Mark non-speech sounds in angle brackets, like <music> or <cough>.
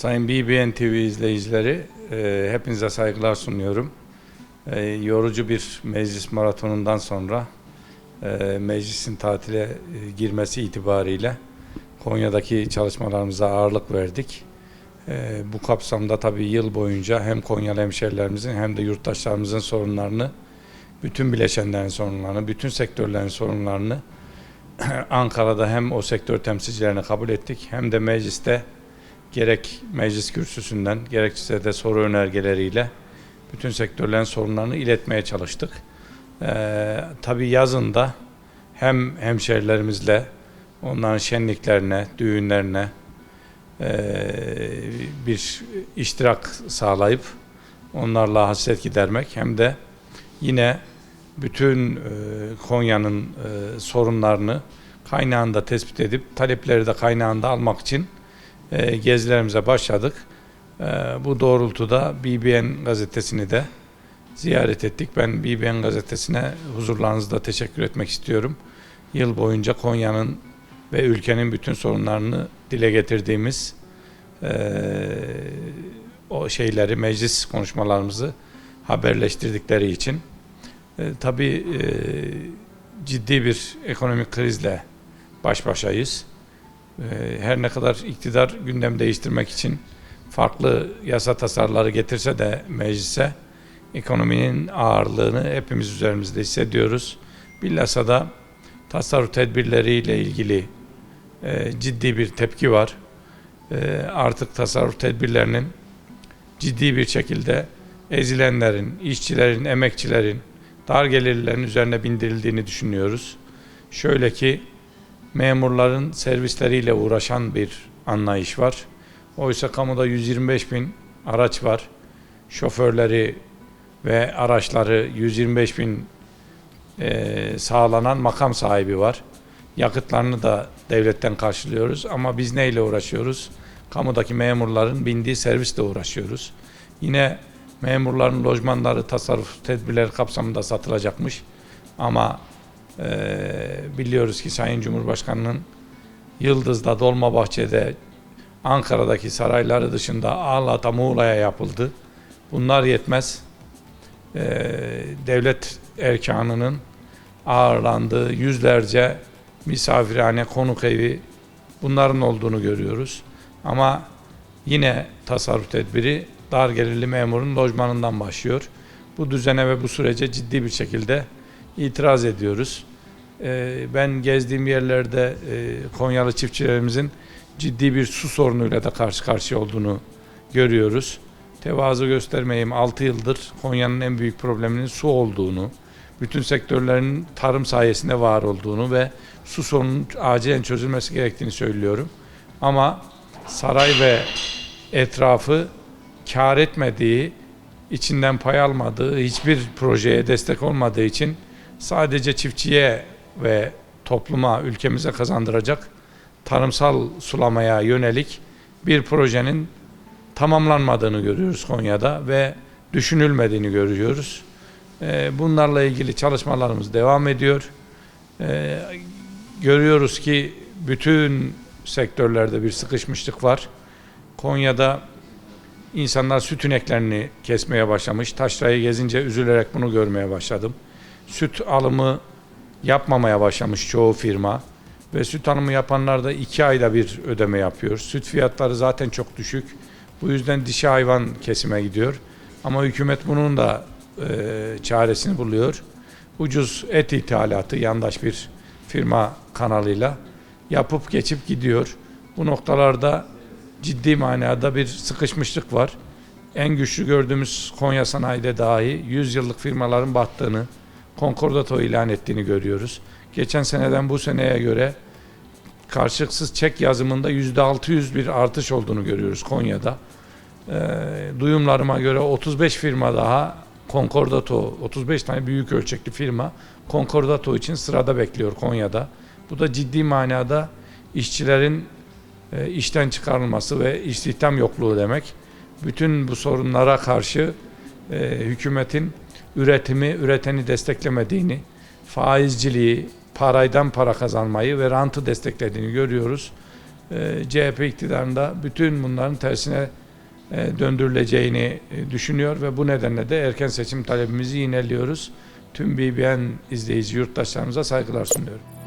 Sayın BBN TV izleyicileri, e, hepinize saygılar sunuyorum. E, yorucu bir meclis maratonundan sonra e, meclisin tatile e, girmesi itibariyle Konya'daki çalışmalarımıza ağırlık verdik. E, bu kapsamda tabii yıl boyunca hem Konyalı hemşehrilerimizin hem de yurttaşlarımızın sorunlarını, bütün bileşenlerin sorunlarını, bütün sektörlerin sorunlarını <clears throat> Ankara'da hem o sektör temsilcilerini kabul ettik hem de mecliste gerek meclis kürsüsünden gerekse de soru önergeleriyle bütün sektörlerin sorunlarını iletmeye çalıştık. Ee, tabii yazın hem hemşerilerimizle onların şenliklerine, düğünlerine ee, bir iştirak sağlayıp onlarla hasret gidermek hem de yine bütün e, Konya'nın e, sorunlarını kaynağında tespit edip talepleri de kaynağında almak için e, gezilerimize başladık. E, bu doğrultuda BBN gazetesini de ziyaret ettik. Ben BBN gazetesine huzurlarınızda teşekkür etmek istiyorum. Yıl boyunca Konya'nın ve ülkenin bütün sorunlarını dile getirdiğimiz e, o şeyleri, meclis konuşmalarımızı haberleştirdikleri için e, tabii ciddi bir ekonomik krizle baş başayız. E, her ne kadar iktidar gündem değiştirmek için farklı yasa tasarıları getirse de meclise ekonominin ağırlığını hepimiz üzerimizde hissediyoruz. Bilhassa da tasarruf tedbirleriyle ilgili e, ciddi bir tepki var. E, artık tasarruf tedbirlerinin ciddi bir şekilde ezilenlerin, işçilerin, emekçilerin, dar gelirlilerin üzerine bindirildiğini düşünüyoruz. Şöyle ki memurların servisleriyle uğraşan bir anlayış var. Oysa kamuda 125 bin araç var. Şoförleri ve araçları 125 bin e, sağlanan makam sahibi var. Yakıtlarını da devletten karşılıyoruz ama biz neyle uğraşıyoruz? Kamudaki memurların bindiği servisle uğraşıyoruz. Yine memurların lojmanları tasarruf tedbirleri kapsamında satılacakmış. Ama biliyoruz ki Sayın Cumhurbaşkanı'nın Yıldız'da, Dolmabahçe'de, Ankara'daki sarayları dışında Ağlat'a, Muğla'ya yapıldı. Bunlar yetmez. E, devlet erkanının ağırlandığı yüzlerce misafirhane, konuk evi bunların olduğunu görüyoruz. Ama yine tasarruf tedbiri dar gelirli memurun lojmanından başlıyor. Bu düzene ve bu sürece ciddi bir şekilde itiraz ediyoruz. Ee, ben gezdiğim yerlerde e, Konyalı çiftçilerimizin ciddi bir su sorunuyla da karşı karşıya olduğunu görüyoruz. Tevazu göstermeyeyim 6 yıldır Konya'nın en büyük probleminin su olduğunu, bütün sektörlerin tarım sayesinde var olduğunu ve su sorunun acilen çözülmesi gerektiğini söylüyorum. Ama saray ve etrafı kar etmediği, içinden pay almadığı, hiçbir projeye destek olmadığı için sadece çiftçiye ve topluma, ülkemize kazandıracak tarımsal sulamaya yönelik bir projenin tamamlanmadığını görüyoruz Konya'da ve düşünülmediğini görüyoruz. Ee, bunlarla ilgili çalışmalarımız devam ediyor. Ee, görüyoruz ki bütün sektörlerde bir sıkışmışlık var. Konya'da İnsanlar süt ineklerini kesmeye başlamış. Taşrayı gezince üzülerek bunu görmeye başladım. Süt alımı yapmamaya başlamış çoğu firma. Ve süt alımı yapanlar da iki ayda bir ödeme yapıyor. Süt fiyatları zaten çok düşük. Bu yüzden dişi hayvan kesime gidiyor. Ama hükümet bunun da e, çaresini buluyor. Ucuz et ithalatı yandaş bir firma kanalıyla yapıp geçip gidiyor. Bu noktalarda ciddi manada bir sıkışmışlık var. En güçlü gördüğümüz Konya Sanayi'de dahi 100 yıllık firmaların battığını, konkordato ilan ettiğini görüyoruz. Geçen seneden bu seneye göre karşılıksız çek yazımında %600 bir artış olduğunu görüyoruz Konya'da. E, duyumlarıma göre 35 firma daha Concordato, 35 tane büyük ölçekli firma Concordato için sırada bekliyor Konya'da. Bu da ciddi manada işçilerin e, işten çıkarılması ve istihdam yokluğu demek. Bütün bu sorunlara karşı e, hükümetin üretimi, üreteni desteklemediğini, faizciliği, paraydan para kazanmayı ve rantı desteklediğini görüyoruz. e, CHP iktidarında bütün bunların tersine e, döndürüleceğini e, düşünüyor ve bu nedenle de erken seçim talebimizi yineliyoruz. Tüm BBN izleyici yurttaşlarımıza saygılar sunuyorum.